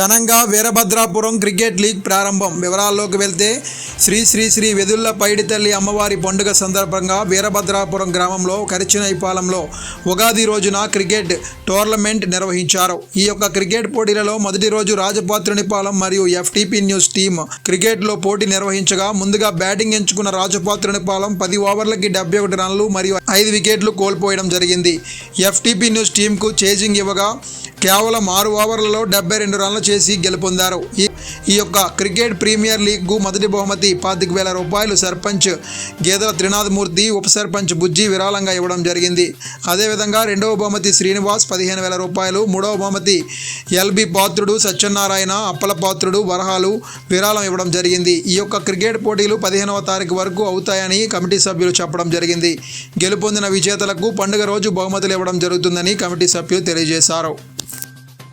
ఘనంగా Veerabhadrapuram cricket league ప్రారంభం. వివరాల్లోకి వెళ్తే శ్రీ శ్రీ శ్రీ వెదుళ్ళ పైడితల్లి అమ్మవారి పండుగ సందర్భంగా వీరభద్రాపురం గ్రామంలో కరిచినైపాలెంలో ఉగాది రోజున క్రికెట్ టోర్నమెంట్ నిర్వహించారు. ఈ యొక్క క్రికెట్ పోటీలలో మొదటి రోజు రాజపాత్రునిపాలెం మరియు ఎఫ్టీపీ న్యూస్ టీం క్రికెట్లో పోటీ నిర్వహించగా ముందుగా బ్యాటింగ్ ఎంచుకున్న రాజపాత్రునిపాలెం పది ఓవర్లకి డెబ్బై ఒకటి రన్లు మరియు ఐదు వికెట్లు కోల్పోయడం జరిగింది. ఎఫ్టీపీ న్యూస్ టీంకు చేజింగ్ ఇవ్వగా కేవలం ఆరు ఓవర్లలో డెబ్బై రెండు రన్లు చేసి గెలుపొందారు. ఈ యొక్క క్రికెట్ ప్రీమియర్ లీగ్కు మొదటి బహుమతి పాతిక వేల రూపాయలు సర్పంచ్ గేదెల త్రినాథమూర్తి ఉప సర్పంచ్ బుజ్జి విరాళంగా ఇవ్వడం జరిగింది. అదేవిధంగా రెండవ బహుమతి శ్రీనివాస్ పదిహేను వేల రూపాయలు మూడవ బహుమతి ఎల్బి పాత్రుడు సత్యనారాయణ అప్పల పాత్రుడు వరహాలు విరాళం ఇవ్వడం జరిగింది. ఈ యొక్క క్రికెట్ పోటీలు పదిహేనవ తారీఖు వరకు అవుతాయని కమిటీ సభ్యులు చెప్పడం జరిగింది. గెలుపొందిన విజేతలకు పండుగ రోజు బహుమతులు ఇవ్వడం జరుగుతుందని కమిటీ సభ్యులు తెలియజేశారు.